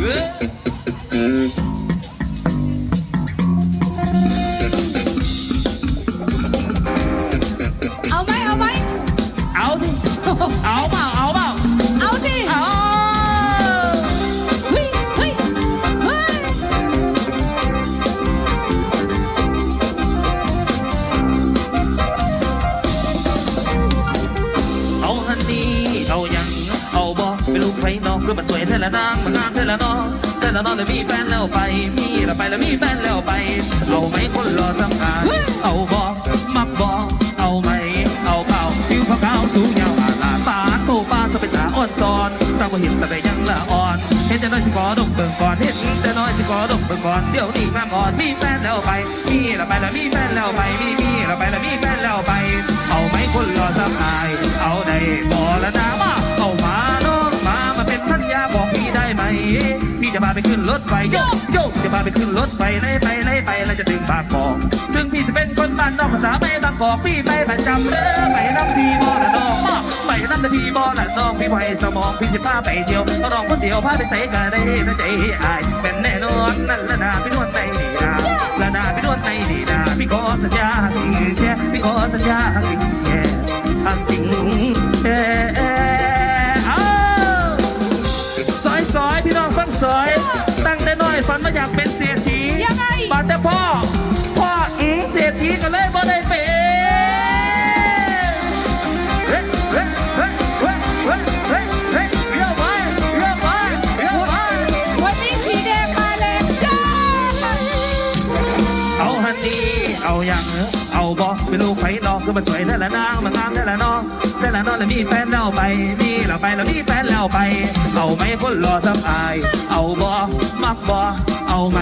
เอาไหมเอาไหมเอาสิ เอาเปล่า เอาเปล่า เอาดิเอา เฮอร์นี่เอายัง เอาบอไม่รู้กไฟนอกเพื่อบัดสวยแท้ละนางม น้องแล้วมีแฟนแล้วไป มีแล้วไปแล้วมีแฟนแล้วไป เอาไหมคนรอสำคัญเอาบอกมักบอกเอาไหม เอาเปล่าผิวขาวสูงยาวอาลาตาโตฟ้าจะเป็นตาอ่อนซอนสร้างบ่เห็นแต่ใจยังละอ่อนเห็นแต่น้อยสิขอดกเบิ่งก่อนเห็นแต่น้อยสิขอดกเบิ่งก่อนเดี๋ยวนี้มาหมอนมีแฟนแล้วไป มีแล้วไปแล้วมีแฟนแล้วไป มีมีแล้วไปแล้วมีแฟนแล้วไป เอาไหมคนรอสำคัญเอาไหนบ่แล้วนะว่าเอามาาไปขึ้นรถไฟโยกโยกจะพาไปขึ้นรถไฟไล่ไปไล่ไปแล้วจะถึงปางกอกถึงพี่จะเป็นคนบ้านนอกภาษาไม่บางกอกพี่ไปประจำเด้อไปน้ำทีบอละน้องไปน้ำทีบอละน้องพี่ไวสมองพี่จะพาไปเดียวน้องคนเดียวพาไปใส่กะได้นใจอายเป็นแน่นอนนั่นละนาพี่นวดในดีนาละนาพี่นวดในดีนาพี่ขอสัญญาพี่แค่พี่ขอสัญญาพี่แค่จริงแค่ สยตั้งแต่น้อยฝันว่าอยากเป็นเศรษฐียังาแต่พ่อ พ่ออืเศรษฐีก็เลยบ่ได้เป็นเฮ้ยเเฮ้ยเเอยเรีวันนี้สีแดงมาแรงจ้าเอาฮันนี่เอาย่างเอาบ่เป็นลูกไผ่นอกคือมาสวยได้ละนางมางามได้ละน้อง แฟนล้วนอนแล้วมีแฟนแล้วไป มีเราไปแล้วมีแฟนแล้วไป เอาไหมคนรอสบาย เอาบ่มักบ่เอาไหม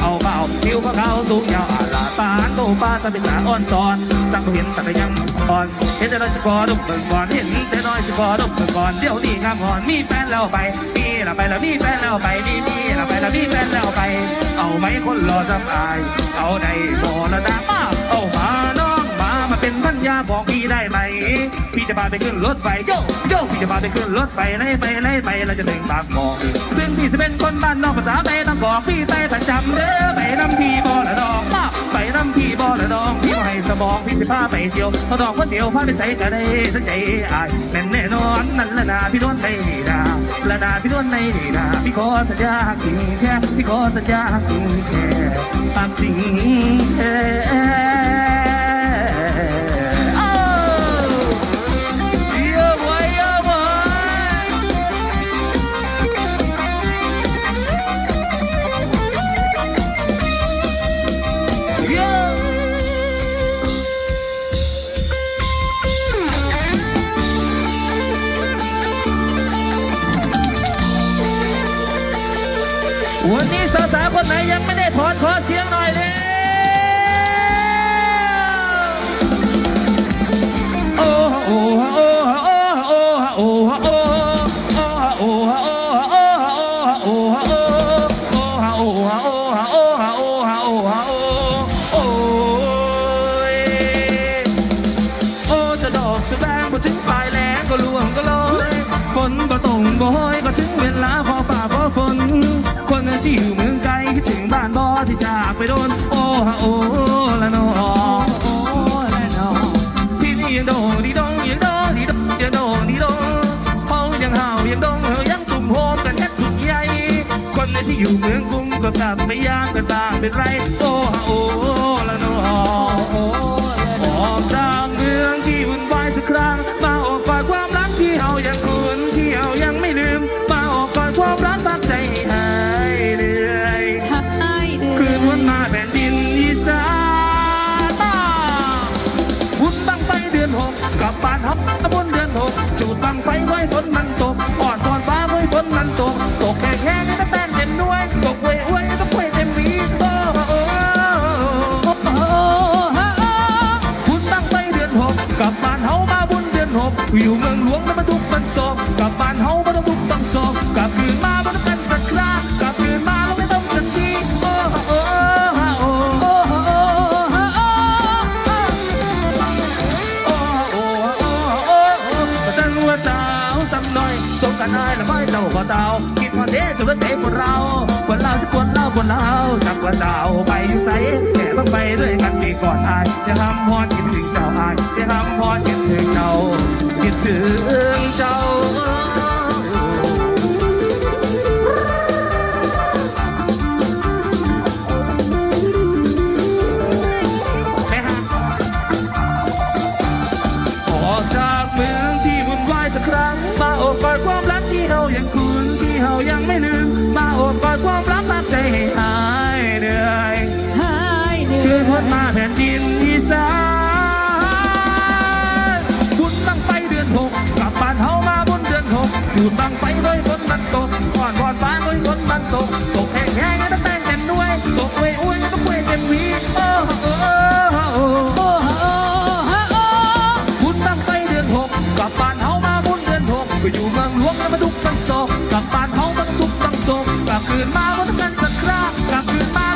เอาเปล่าผิวขาวสูงยาวอาลาปานโตป้าจะเป็นสาอ่อนซอน สังเห็นสัตยังก่อน เห็นแต่น้อยสกอดมเบิกก่อน เห็นแต่น้อยสกอดมเบิกก่อน เดี๋ยวนี้งามอ่อน มีแฟนแล้วไป มีเราไปแล้วมีแฟนแล้วไป มีมีเราไปแล้วมีแฟนแล้วไป เอาไหมคนรอสบาย เอาในบ่ระดับมาเอาหา ญาบอกพี่ได้ไหม พี่จะพาไปขึ้นรถไฟโยโยพี่จะพาไปขึ้นรถไฟไล่ไปไล่ไปเราจะถึงบางกอกซึ่งพี่จะเป็นคนบ้านนอกภาษาไปบางกอกพี่ไปประจำเด้อไปน้ำพี่บอระดองไปน้ำพี่บอระดองพี่ให้สมองพี่สิพาไปเที่ยวพอดองก็เที่ยวพาไปใส่กระได้สนใจไอ้แน่นแน่นอนนั่นละนาพี่โดนในนี่นาละนาพี่โดนในนี่นาพี่ขอสัญญาจริงแค่พี่ขอสัญญาจริงแค่ตามจริงแค่ ไหนยังไม่ได้ถอนขอเสียงหน่ บอที่จากไปโดน โอ้ฮะโอ้ละนอที่นี่ยังโดนที่ดงยังโดนที่ดงยังโดนที่ดงเฮายังห่ายังดงเฮายังตุ่มโฮมกันแทบทุกใหญ่คนในที่อยู่เมืองกรุงก็กลับไปยามกันบ้างเป็นไร โอ้ฮะโอ้ละนอ จุดบังไฟไว้ฝนมันตก กว่าเจ้าคิดว่าเด้จุดเตะปวดเราปวดเราสิปวดเราปวดเราจักว่าเจ้าไปอยู่ใส่ จูดบางไฟด้วยฝนมันตกก่อนก่อนฟ้าด้วยฝนมันตก ตกแห้งแห้งแล้วแป้งเต็มด้วย ตกเวยอ้วยแล้วก็เวยเต็มวีโอ้โอ้โอ้โอ้บุญบางไฟเดือนหกกลับบ้านเฮามาบุญเดือนหกไปอยู่เมืองหลวงแล้วมาดุกตั้งโศกกลับบ้านเฮามาทุกตั้งโศกกลับคืนมาวันทุกันสักครัากลับคืนมา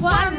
One.